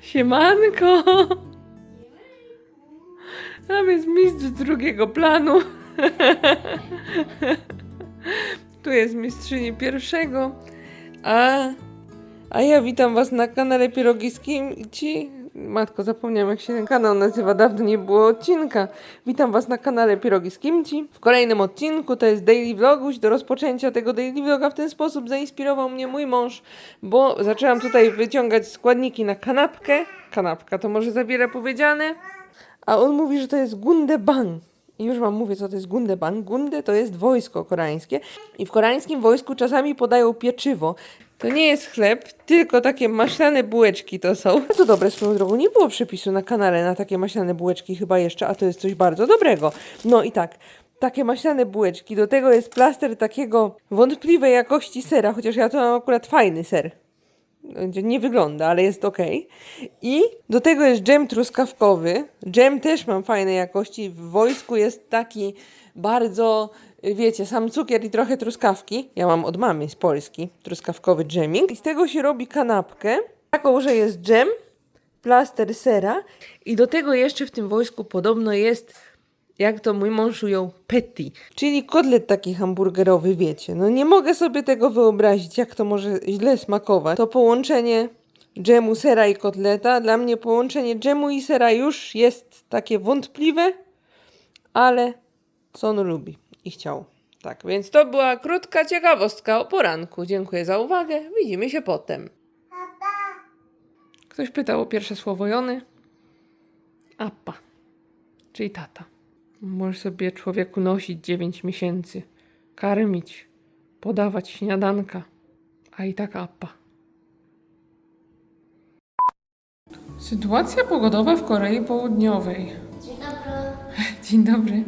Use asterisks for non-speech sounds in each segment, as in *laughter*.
Siemanko! Tam jest mistrz drugiego planu. Tu jest mistrzyni pierwszego. A, a ja witam was na kanale Pierogi z. Matko, zapomniałam jak się ten kanał nazywa, dawno nie było odcinka. Witam was na kanale Pierogi z Kimci. W kolejnym odcinku to jest Daily Vloguś. Do rozpoczęcia tego Daily Vloga w ten sposób zainspirował mnie mój mąż, bo zaczęłam tutaj wyciągać składniki na kanapkę. Kanapka to może za wiele powiedziane. A on mówi, że to jest Gundebang. I już wam mówię, co to jest Gundebang. Gunde to jest wojsko koreańskie. I w koreańskim wojsku czasami podają pieczywo. To nie jest chleb, tylko takie maślane bułeczki to są. To dobre swoją drogą. Nie było przepisu na kanale na takie maślane bułeczki chyba jeszcze, a to jest coś bardzo dobrego. No i tak, takie maślane bułeczki. Do tego jest plaster takiego wątpliwej jakości sera, chociaż ja to mam akurat fajny ser. Nie wygląda, ale jest ok. I do tego jest dżem truskawkowy. Dżem też mam fajnej jakości. W wojsku jest taki bardzo, wiecie, sam cukier i trochę truskawki. Ja mam od mamy z Polski truskawkowy dżemik. I z tego się robi kanapkę. Taką, że jest dżem, plaster sera i do tego jeszcze w tym wojsku podobno jest jak to mój mąż ujął, patty, czyli kotlet taki hamburgerowy, wiecie. No nie mogę sobie tego wyobrazić, jak to może źle smakować. To połączenie dżemu, sera i kotleta, dla mnie połączenie dżemu i sera już jest takie wątpliwe, ale co on lubi i chciał. Tak, więc to była krótka ciekawostka o poranku. Dziękuję za uwagę. Widzimy się potem. Ktoś pytał o pierwsze słowo Jony. Appa, czyli tata. Możesz sobie człowieku nosić 9 miesięcy, karmić, podawać śniadanka, a i tak appa. Sytuacja pogodowa w Korei Południowej. Dzień dobry. Dzień dobry.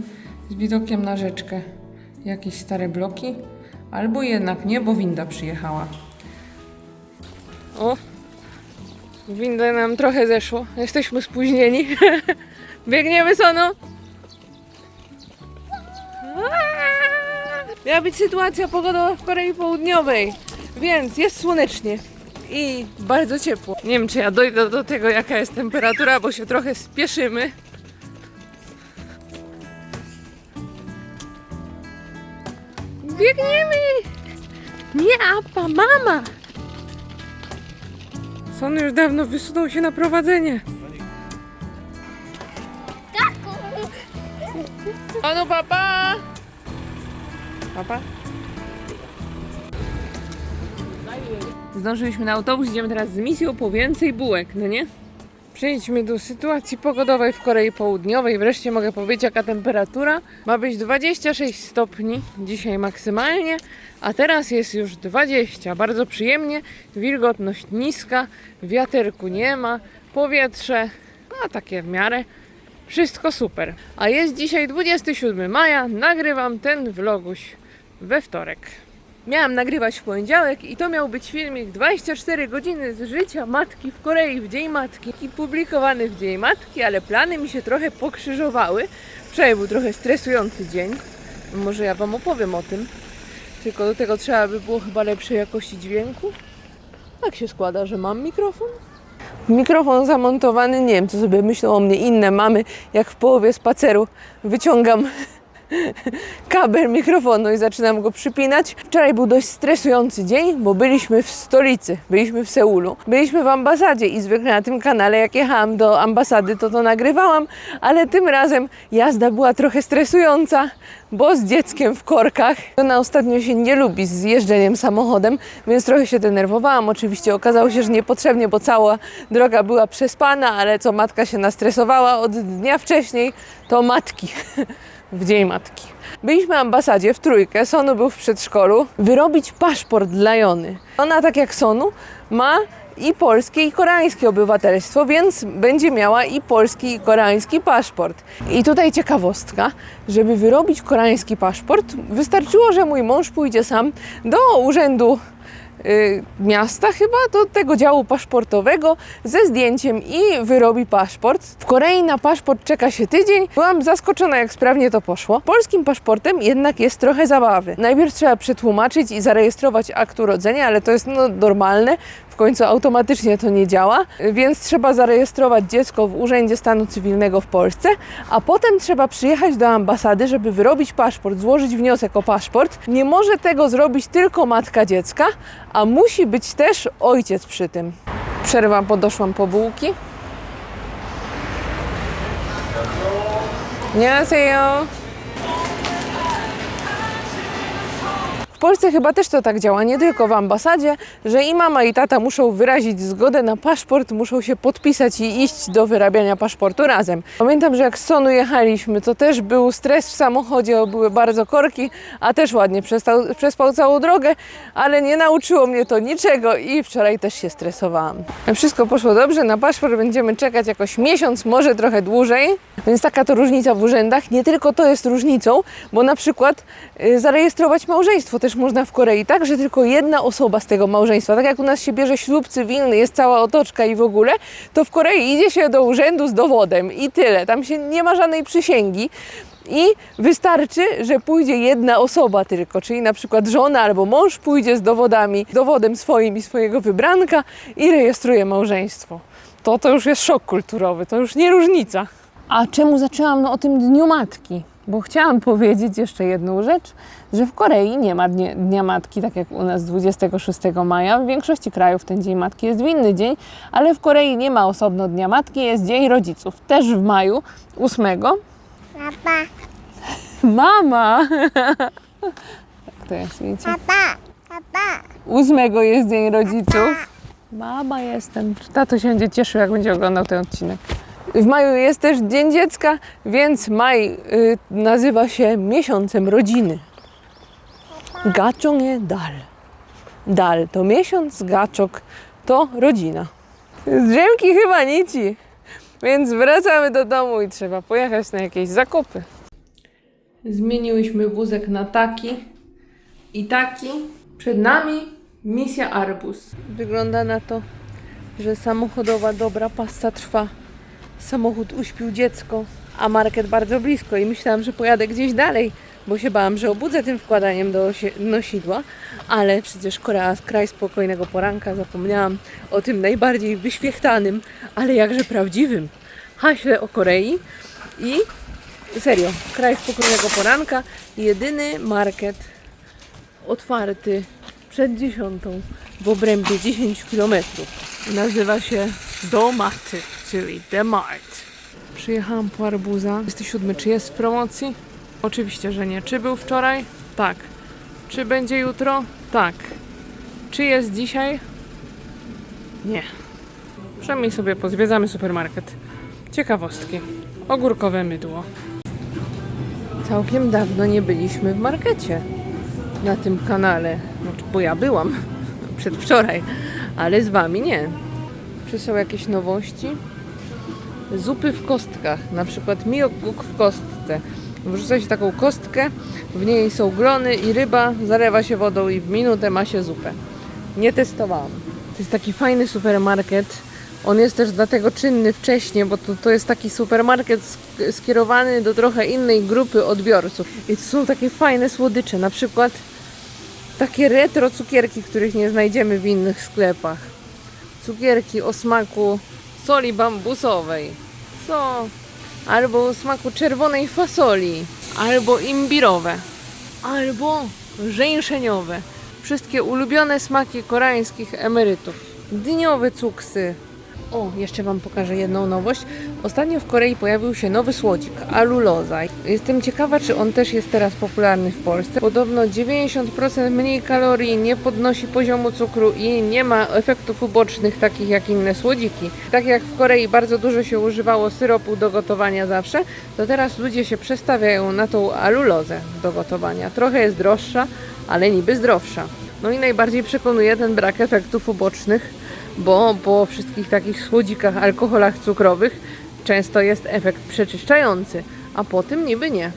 Z widokiem na rzeczkę. Jakieś stare bloki? Albo jednak nie, bo winda przyjechała. O! Winda nam trochę zeszło. Jesteśmy spóźnieni. *laughs* Biegniemy, Sono! Miała być sytuacja pogodowa w Korei Południowej, więc jest słonecznie i bardzo ciepło. Nie wiem, czy ja dojdę do tego, jaka jest temperatura, bo się trochę spieszymy. Biegniemy! Nie, apa, mama! Son już dawno wysunął się na prowadzenie. Taku. Anu, papa! Papa? Zdążyliśmy na autobus, idziemy teraz z misją po więcej bułek, no nie? Przejdźmy do sytuacji pogodowej w Korei Południowej. Wreszcie mogę powiedzieć, jaka temperatura. Ma być 26 stopni dzisiaj maksymalnie, a teraz jest już 20. Bardzo przyjemnie, wilgotność niska, wiaterku nie ma, powietrze, no takie w miarę. Wszystko super. A jest dzisiaj 27 maja, nagrywam ten vloguś we wtorek. Miałam nagrywać w poniedziałek i to miał być filmik 24 godziny z życia matki w Korei w Dzień Matki i publikowany w Dzień Matki, ale plany mi się trochę pokrzyżowały. Wczoraj był trochę stresujący dzień. Może ja Wam opowiem o tym. Tylko do tego trzeba by było chyba lepszej jakości dźwięku. Tak się składa, że mam mikrofon. Mikrofon zamontowany, nie wiem co sobie myślą o mnie inne mamy, jak w połowie spaceru wyciągam *laughs* kabel mikrofonu i zaczynam go przypinać. Wczoraj był dość stresujący dzień, bo byliśmy w stolicy, byliśmy w Seulu, byliśmy w ambasadzie i zwykle na tym kanale, jak jechałam do ambasady, to to nagrywałam, ale tym razem jazda była trochę stresująca, bo z dzieckiem w korkach. Ona ostatnio się nie lubi z jeżdżeniem samochodem, więc trochę się denerwowałam. Oczywiście okazało się, że niepotrzebnie, bo cała droga była przespana, ale co matka się nastresowała od dnia wcześniej, to matki. *laughs* w Dzień Matki. Byliśmy w ambasadzie w trójkę, Sonu był w przedszkolu, wyrobić paszport dla Jony. Ona, tak jak Sonu, ma i polskie, i koreańskie obywatelstwo, więc będzie miała i polski, i koreański paszport. I tutaj ciekawostka, żeby wyrobić koreański paszport, wystarczyło, że mój mąż pójdzie sam do urzędu miasta chyba, do tego działu paszportowego ze zdjęciem i wyrobi paszport. W Korei na paszport czeka się tydzień. Byłam zaskoczona, jak sprawnie to poszło. Polskim paszportem jednak jest trochę zabawy. Najpierw trzeba przetłumaczyć i zarejestrować akt urodzenia, ale to jest no, normalne W końcu automatycznie to nie działa, więc trzeba zarejestrować dziecko w Urzędzie Stanu Cywilnego w Polsce, a potem trzeba przyjechać do ambasady, żeby wyrobić paszport, złożyć wniosek o paszport. Nie może tego zrobić tylko matka dziecka, a musi być też ojciec przy tym. Przerwa, bo doszłam po bułki. 안녕하세요. W Polsce chyba też to tak działa, nie tylko w ambasadzie, że i mama i tata muszą wyrazić zgodę na paszport, muszą się podpisać i iść do wyrabiania paszportu razem. Pamiętam, że jak z Sonu jechaliśmy, to też był stres w samochodzie, były bardzo korki, a też ładnie przestał, przespał całą drogę, ale nie nauczyło mnie to niczego i wczoraj też się stresowałam. Wszystko poszło dobrze, na paszport będziemy czekać jakoś miesiąc, może trochę dłużej, więc taka to różnica w urzędach. Nie tylko to jest różnicą, bo na przykład y, zarejestrować małżeństwo też można w Korei, tak, że tylko jedna osoba z tego małżeństwa, tak jak u nas się bierze ślub cywilny, jest cała otoczka i w ogóle, to w Korei idzie się do urzędu z dowodem i tyle. Tam się nie ma żadnej przysięgi. I wystarczy, że pójdzie jedna osoba tylko, czyli na przykład żona albo mąż pójdzie z dowodami, dowodem swoim i swojego wybranka i rejestruje małżeństwo. To to już jest szok kulturowy, to już nie różnica. A czemu zaczęłam no, o tym Dniu Matki? Bo chciałam *laughs* powiedzieć jeszcze jedną rzecz, że w Korei nie ma dnia, dnia Matki, tak jak u nas 26 maja. W większości krajów ten Dzień Matki jest w inny dzień, ale w Korei nie ma osobno Dnia Matki, jest Dzień Rodziców. Też w maju 8 Papa, Mama! *laughs* Tak to jest, widzicie? papa, papa. Ósmego jest Dzień Rodziców. Mama jestem. Tato się będzie cieszył, jak będzie oglądał ten odcinek. W maju jest też Dzień Dziecka, więc maj y, nazywa się miesiącem rodziny. Gaczong dal. Dal to miesiąc, gaczok to rodzina. Z drzemki chyba nici. Więc wracamy do domu i trzeba pojechać na jakieś zakupy. Zmieniłyśmy wózek na taki i taki. Przed nami misja Arbus. Wygląda na to, że samochodowa dobra pasta trwa. Samochód uśpił dziecko, a market bardzo blisko i myślałam, że pojadę gdzieś dalej, bo się bałam, że obudzę tym wkładaniem do nosidła, ale przecież Korea, kraj spokojnego poranka, zapomniałam o tym najbardziej wyświechtanym, ale jakże prawdziwym haśle o Korei i serio, kraj spokojnego poranka, jedyny market otwarty przed dziesiątą w obrębie 10 km. Nazywa się Domaty, czyli The Mart. Przyjechałam po arbuza. 27. Czy jest w promocji? Oczywiście, że nie. Czy był wczoraj? Tak. Czy będzie jutro? Tak. Czy jest dzisiaj? Nie. Przynajmniej sobie pozwiedzamy supermarket. Ciekawostki. Ogórkowe mydło. Całkiem dawno nie byliśmy w markecie na tym kanale. Znaczy, bo ja byłam *laughs* przedwczoraj, ale z wami nie. Czy są jakieś nowości? Zupy w kostkach, na przykład miokguk w kostce. Wrzuca się taką kostkę, w niej są glony i ryba, zalewa się wodą i w minutę ma się zupę. Nie testowałam. To jest taki fajny supermarket. On jest też dlatego czynny wcześniej, bo to, to jest taki supermarket sk- skierowany do trochę innej grupy odbiorców. I to są takie fajne słodycze, na przykład takie retro cukierki, których nie znajdziemy w innych sklepach. Cukierki o smaku soli bambusowej. Co? Albo smaku czerwonej fasoli. Albo imbirowe. Albo żeńszeniowe. Wszystkie ulubione smaki koreańskich emerytów. Dniowe cuksy. O, jeszcze Wam pokażę jedną nowość. Ostatnio w Korei pojawił się nowy słodzik, aluloza. Jestem ciekawa, czy on też jest teraz popularny w Polsce. Podobno 90% mniej kalorii, nie podnosi poziomu cukru i nie ma efektów ubocznych takich jak inne słodziki. Tak jak w Korei bardzo dużo się używało syropu do gotowania zawsze, to teraz ludzie się przestawiają na tą alulozę do gotowania. Trochę jest droższa, ale niby zdrowsza. No i najbardziej przekonuje ten brak efektów ubocznych, bo po wszystkich takich słodzikach, alkoholach cukrowych często jest efekt przeczyszczający, a po tym niby nie.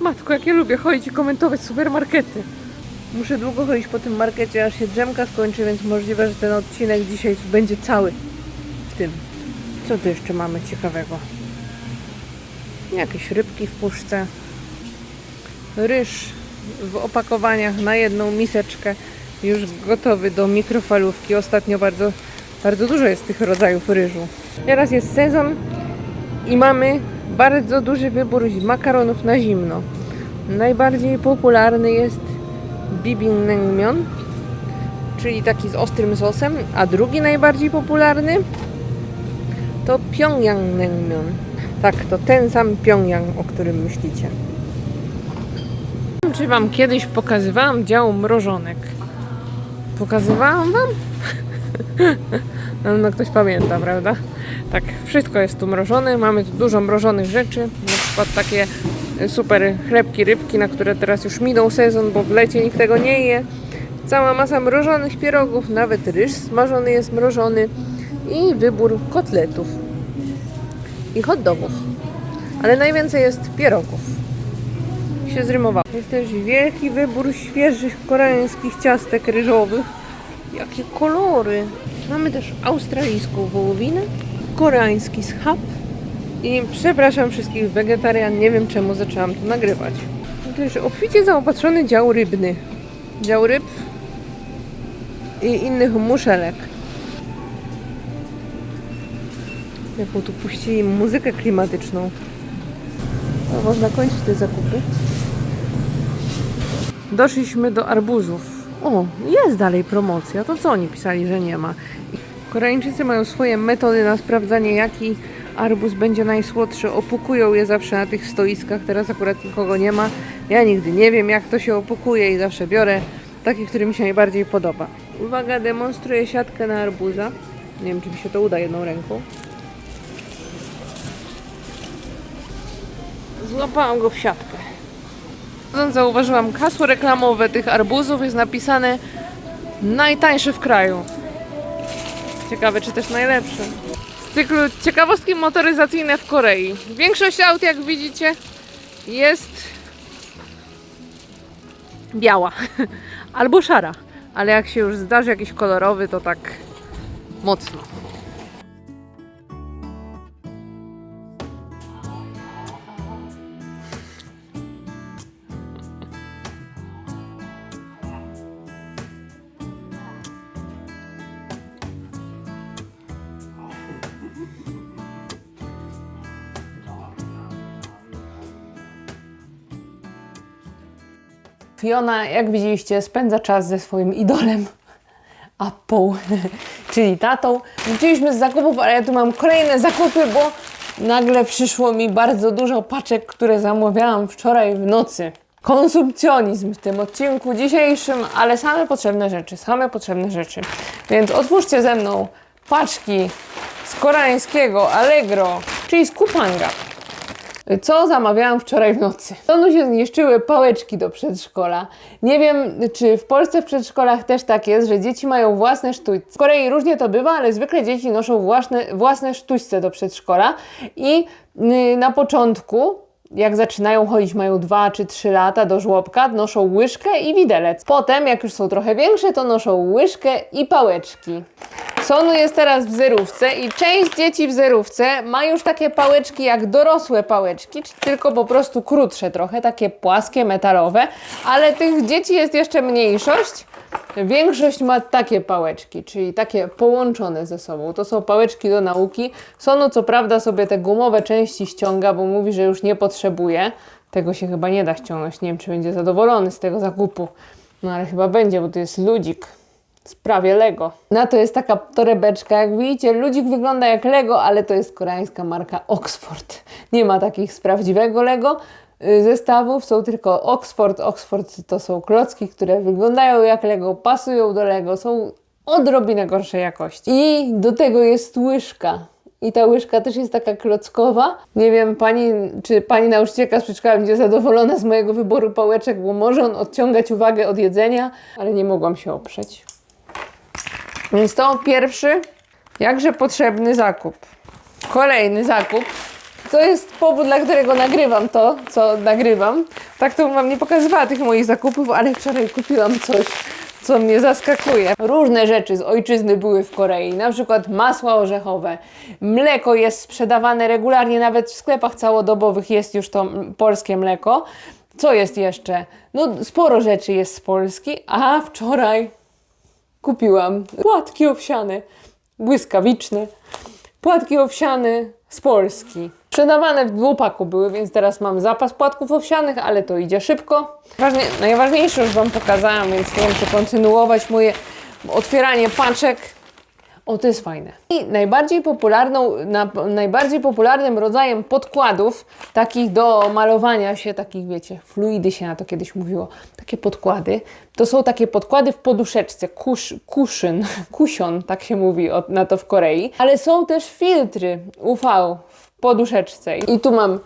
Matko, jak ja lubię chodzić i komentować supermarkety. Muszę długo chodzić po tym markecie, aż się drzemka skończy, więc możliwe, że ten odcinek dzisiaj będzie cały w tym. Co tu jeszcze mamy ciekawego? Jakieś rybki w puszce. Ryż w opakowaniach na jedną miseczkę. Już gotowy do mikrofalówki. Ostatnio bardzo Bardzo dużo jest tych rodzajów ryżu. Teraz jest sezon i mamy bardzo duży wybór makaronów na zimno. Najbardziej popularny jest bibinnengmyeon, czyli taki z ostrym sosem, a drugi najbardziej popularny to Pyongyang Tak, to ten sam Pyongyang, o którym myślicie. Czy Wam kiedyś pokazywałam dział mrożonek? Pokazywałam Wam? *laughs* No, no ktoś pamięta, prawda? Tak, wszystko jest tu mrożone, mamy tu dużo mrożonych rzeczy, na przykład takie super chlebki, rybki, na które teraz już minął sezon, bo w lecie nikt tego nie je. Cała masa mrożonych pierogów, nawet ryż smażony jest mrożony i wybór kotletów i hot dogów. Ale najwięcej jest pierogów. Się zrymowało. Jest też wielki wybór świeżych koreańskich ciastek ryżowych. Jakie kolory! Mamy też australijską wołowinę, koreański schab i przepraszam wszystkich wegetarian, nie wiem czemu zaczęłam to nagrywać. To jest obficie zaopatrzony dział rybny. Dział ryb i innych muszelek. Jaką tu puścili muzykę klimatyczną. No, można kończyć te zakupy. Doszliśmy do arbuzów. O, jest dalej promocja. To co oni pisali, że nie ma? Koreańczycy mają swoje metody na sprawdzanie, jaki arbuz będzie najsłodszy. Opukują je zawsze na tych stoiskach. Teraz akurat nikogo nie ma. Ja nigdy nie wiem, jak to się opukuje i zawsze biorę taki, który mi się najbardziej podoba. Uwaga, demonstruję siatkę na arbuza. Nie wiem, czy mi się to uda jedną ręką. Złapałam go w siatkę. Wchodząc Zauważyłam hasło reklamowe tych arbuzów, jest napisane najtańszy w kraju. Ciekawe, czy też najlepszy. Z cyklu ciekawostki motoryzacyjne w Korei. Większość aut, jak widzicie, jest biała *laughs* albo szara, ale jak się już zdarzy jakiś kolorowy, to tak mocno. Fiona, jak widzieliście, spędza czas ze swoim idolem Apple, *laughs* czyli tatą. Wróciliśmy z zakupów, ale ja tu mam kolejne zakupy, bo nagle przyszło mi bardzo dużo paczek, które zamawiałam wczoraj w nocy. Konsumpcjonizm w tym odcinku dzisiejszym, ale same potrzebne rzeczy, same potrzebne rzeczy. Więc otwórzcie ze mną paczki z koreańskiego Allegro, czyli z Kupanga. Co zamawiałam wczoraj w nocy? Tonu się zniszczyły pałeczki do przedszkola. Nie wiem, czy w Polsce w przedszkolach też tak jest, że dzieci mają własne sztućce. W Korei różnie to bywa, ale zwykle dzieci noszą własne, własne sztućce do przedszkola i yy, na początku jak zaczynają chodzić, mają 2 czy 3 lata do żłobka, noszą łyżkę i widelec. Potem, jak już są trochę większe, to noszą łyżkę i pałeczki. Sonu jest teraz w zerówce i część dzieci w zerówce ma już takie pałeczki jak dorosłe pałeczki, tylko po prostu krótsze trochę, takie płaskie, metalowe, ale tych dzieci jest jeszcze mniejszość. Większość ma takie pałeczki, czyli takie połączone ze sobą. To są pałeczki do nauki. Sonu co prawda sobie te gumowe części ściąga, bo mówi, że już nie potrzebuje. Tego się chyba nie da ściągnąć. Nie wiem, czy będzie zadowolony z tego zakupu. No ale chyba będzie, bo to jest ludzik. Z prawie Lego. Na to jest taka torebeczka, jak widzicie, ludzik wygląda jak Lego, ale to jest koreańska marka Oxford. Nie ma takich z prawdziwego Lego y, zestawów, są tylko Oxford. Oxford to są klocki, które wyglądają jak Lego, pasują do Lego, są odrobinę gorszej jakości. I do tego jest łyżka. I ta łyżka też jest taka klockowa. Nie wiem, pani, czy pani nauczycielka z przedszkola będzie zadowolona z mojego wyboru pałeczek, bo może on odciągać uwagę od jedzenia, ale nie mogłam się oprzeć. Więc to pierwszy, jakże potrzebny zakup. Kolejny zakup. To jest powód, dla którego nagrywam to, co nagrywam. Tak to Wam nie pokazywała tych moich zakupów, ale wczoraj kupiłam coś, co mnie zaskakuje. Różne rzeczy z ojczyzny były w Korei, na przykład masła orzechowe. Mleko jest sprzedawane regularnie, nawet w sklepach całodobowych jest już to polskie mleko. Co jest jeszcze? No sporo rzeczy jest z Polski, a wczoraj kupiłam płatki owsiane. błyskawiczne. Płatki owsiane z Polski. Sprzedawane w dwupaku były, więc teraz mam zapas płatków owsianych, ale to idzie szybko. Ważnie, najważniejsze już Wam pokazałam, więc nie czy kontynuować moje otwieranie paczek. O, to jest fajne. I najbardziej popularną, na, najbardziej popularnym rodzajem podkładów, takich do malowania się, takich wiecie, fluidy się na to kiedyś mówiło, takie podkłady, to są takie podkłady w poduszeczce, kusz, kuszyn, *laughs* kusion, tak się mówi o, na to w Korei, ale są też filtry UV w poduszeczce. I tu mam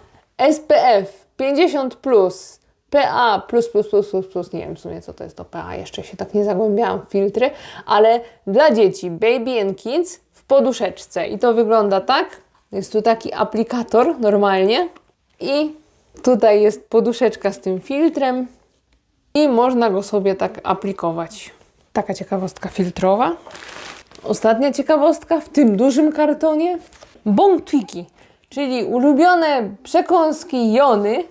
SPF 50+, plus, PA plus, plus, plus, plus, plus, nie wiem w sumie co to jest to PA, jeszcze się tak nie zagłębiałam w filtry, ale dla dzieci Baby and Kids w poduszeczce i to wygląda tak, jest tu taki aplikator normalnie i tutaj jest poduszeczka z tym filtrem i można go sobie tak aplikować. Taka ciekawostka filtrowa. Ostatnia ciekawostka w tym dużym kartonie. Bong Twiki, czyli ulubione przekąski Jony.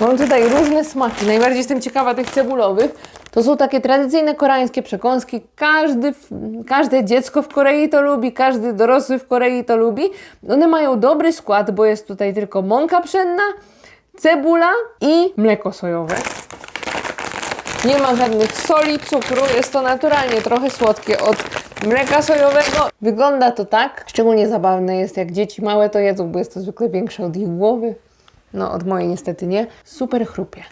Mam tutaj różne smaki. Najbardziej jestem ciekawa tych cebulowych. To są takie tradycyjne koreańskie przekąski. Każdy, każde dziecko w Korei to lubi, każdy dorosły w Korei to lubi. One mają dobry skład, bo jest tutaj tylko mąka pszenna, cebula i mleko sojowe. Nie ma żadnych soli, cukru, jest to naturalnie trochę słodkie od mleka sojowego. Wygląda to tak, szczególnie zabawne jest jak dzieci małe to jedzą, bo jest to zwykle większe od ich głowy. No od mojej niestety nie. Super chrupie.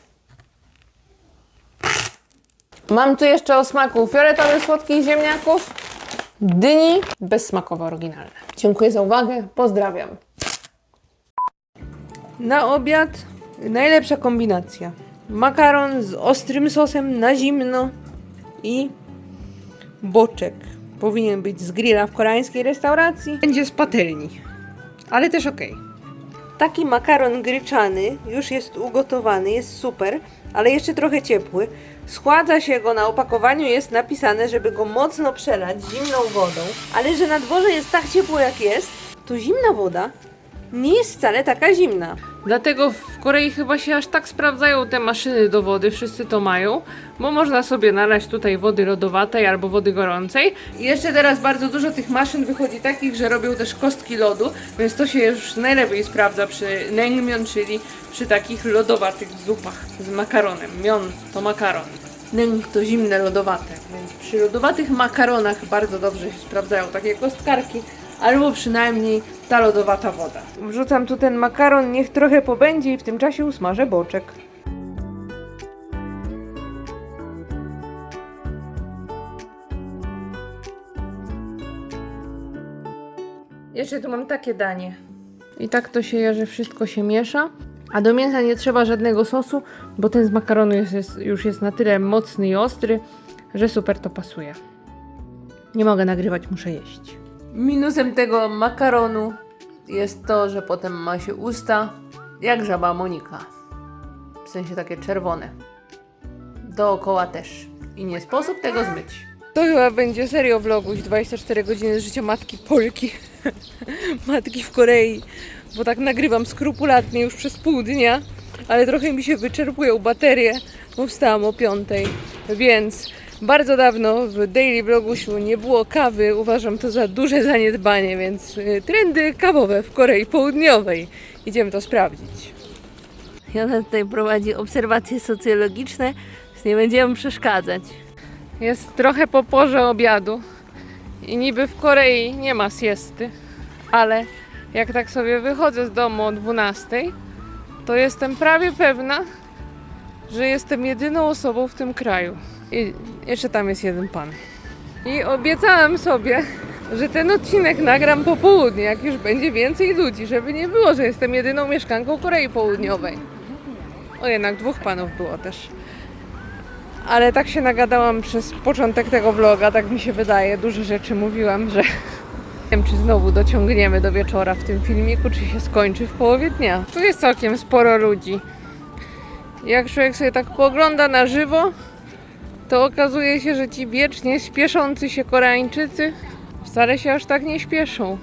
Mam tu jeszcze o smaku fioletowych słodkich ziemniaków, dyni bezsmakowe oryginalne. Dziękuję za uwagę, pozdrawiam. Na obiad najlepsza kombinacja. Makaron z ostrym sosem na zimno i boczek. Powinien być z grilla w koreańskiej restauracji. Będzie z patelni, ale też okej. Taki makaron gryczany już jest ugotowany, jest super, ale jeszcze trochę ciepły. Schładza się go na opakowaniu, jest napisane, żeby go mocno przelać zimną wodą, ale że na dworze jest tak ciepło jak jest, to zimna woda nie jest wcale taka zimna. Dlatego w Korei chyba się aż tak sprawdzają te maszyny do wody, wszyscy to mają, bo można sobie nalać tutaj wody lodowatej albo wody gorącej. I jeszcze teraz bardzo dużo tych maszyn wychodzi takich, że robią też kostki lodu, więc to się już najlepiej sprawdza przy naengmyeon, czyli przy takich lodowatych zupach z makaronem. Mion to makaron. Neng to zimne lodowate, więc przy lodowatych makaronach bardzo dobrze się sprawdzają takie kostkarki, albo przynajmniej ta lodowata woda. Wrzucam tu ten makaron, niech trochę pobędzie i w tym czasie usmażę boczek. Jeszcze tu mam takie danie. I tak to się je, że wszystko się miesza. A do mięsa nie trzeba żadnego sosu, bo ten z makaronu jest, jest, już jest na tyle mocny i ostry, że super to pasuje. Nie mogę nagrywać, muszę jeść. Minusem tego makaronu jest to, że potem ma się usta jak żaba Monika. W sensie takie czerwone. Dookoła też. I nie sposób tego zmyć. To chyba będzie serio vloguś 24 godziny życia matki Polki. *laughs* matki w Korei. Bo tak nagrywam skrupulatnie już przez pół dnia, ale trochę mi się wyczerpują baterie, bo wstałam o 5. Więc bardzo dawno w Daily Vlogusiu nie było kawy. Uważam to za duże zaniedbanie, więc y, trendy kawowe w Korei Południowej. Idziemy to sprawdzić. Jana tutaj prowadzi obserwacje socjologiczne, więc nie będziemy przeszkadzać. Jest trochę po porze obiadu i niby w Korei nie ma siesty, ale jak tak sobie wychodzę z domu o 12, to jestem prawie pewna, że jestem jedyną osobą w tym kraju. I jeszcze tam jest jeden pan. I obiecałam sobie, że ten odcinek nagram po południu, jak już będzie więcej ludzi, żeby nie było, że jestem jedyną mieszkanką Korei Południowej. O, jednak dwóch panów było też. Ale tak się nagadałam przez początek tego vloga, tak mi się wydaje. Dużo rzeczy mówiłam, że *laughs* nie wiem, czy znowu dociągniemy do wieczora w tym filmiku, czy się skończy w połowie dnia. Tu jest całkiem sporo ludzi. Jak człowiek sobie tak pogląda na żywo, to okazuje się, że ci wiecznie śpieszący się Koreańczycy wcale się aż tak nie śpieszą.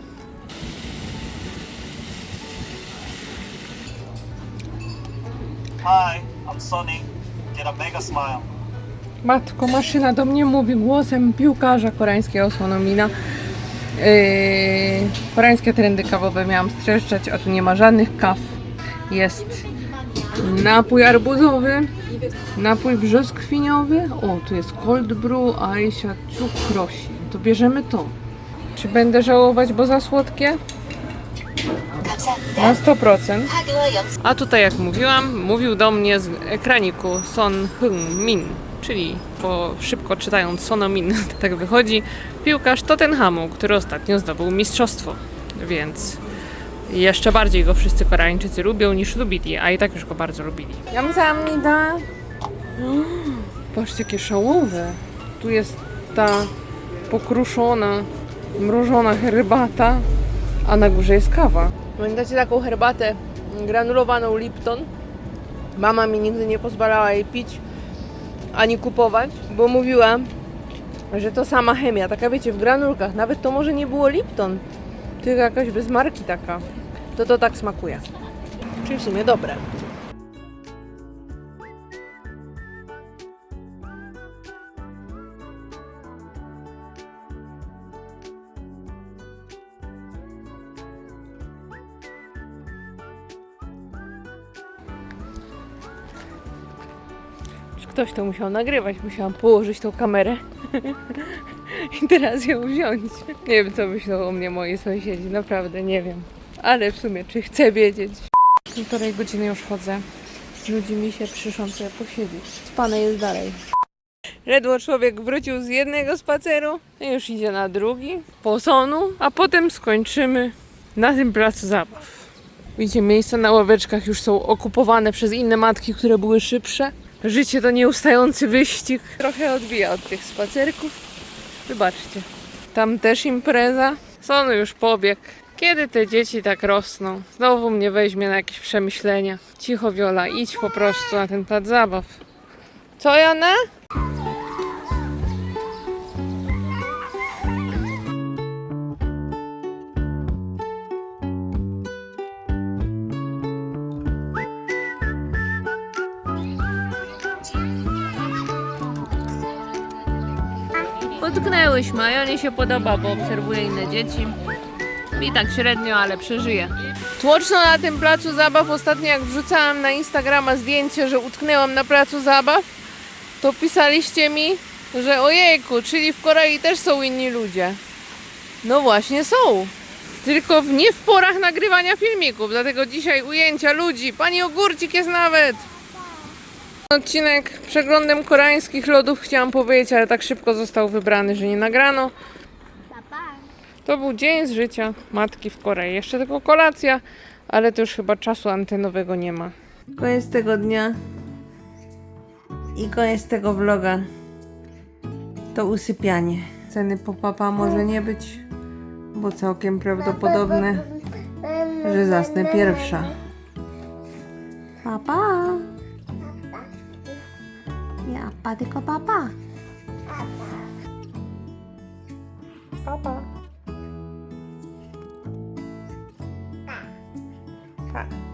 Hi, I'm Sonny. Get a mega smile. Matko, maszyna do mnie mówi głosem piłkarza koreańskiego Sonomina. Yy, koreańskie trendy kawowe miałam streszczać, a tu nie ma żadnych kaw. Jest napój arbuzowy, napój brzoskwiniowy. O, tu jest cold brew, Aisha cukrosi. To bierzemy to. Czy będę żałować, bo za słodkie? Na 100%. A tutaj, jak mówiłam, mówił do mnie z ekraniku Son Heung-min, czyli po szybko czytając Sonomin, *laughs* tak wychodzi, piłkarz Tottenhamu, który ostatnio zdobył mistrzostwo. Więc jeszcze bardziej go wszyscy Koreańczycy lubią niż lubili, a i tak już go bardzo lubili. Jamsamnida! Patrzcie, jakie szałowe. Tu jest ta pokruszona, mrożona herbata, a na górze jest kawa. Pamiętacie taką herbatę granulowaną Lipton? Mama mi nigdy nie pozwalała jej pić ani kupować, bo mówiła, że to sama chemia, taka wiecie, w granulkach. Nawet to może nie było Lipton, tylko jakaś bez marki taka. To to tak smakuje. Czyli w sumie dobre. Ktoś to musiał nagrywać, musiałam położyć tą kamerę *laughs* i teraz ją wziąć. Nie wiem, co myślą o mnie moi sąsiedzi, naprawdę nie wiem. Ale w sumie, czy chcę wiedzieć? Półtorej godziny już chodzę. Nudzi mi się, przyszłam sobie posiedzieć. Spane jest dalej. Ledwo człowiek wrócił z jednego spaceru, i już idzie na drugi, po sonu, a potem skończymy na tym placu zabaw. Widzicie, miejsca na ławeczkach już są okupowane przez inne matki, które były szybsze. Życie to nieustający wyścig. Trochę odbija od tych spacerków. Wybaczcie. Tam też impreza. Sonu już pobieg. Kiedy te dzieci tak rosną? Znowu mnie weźmie na jakieś przemyślenia. Cicho Wiola, idź po prostu na ten plac zabaw. Co Jana? Utknęłyśmy, a Jonie się podoba, bo obserwuje inne dzieci. I tak średnio, ale przeżyje. Tłoczno na tym placu zabaw. Ostatnio jak wrzucałam na Instagrama zdjęcie, że utknęłam na placu zabaw, to pisaliście mi, że ojejku, czyli w Korei też są inni ludzie. No właśnie są. Tylko w, nie w porach nagrywania filmików, dlatego dzisiaj ujęcia ludzi. Pani Ogórcik jest nawet. Odcinek przeglądem koreańskich lodów chciałam powiedzieć, ale tak szybko został wybrany, że nie nagrano. To był dzień z życia matki w Korei. Jeszcze tylko kolacja, ale to już chyba czasu antenowego nie ma. Koniec tego dnia i koniec tego vloga to usypianie. Ceny po papa może nie być, bo całkiem prawdopodobne, że zasnę pierwsza. Papa. Ja, pa tylko papa. Papa. Pa. 看。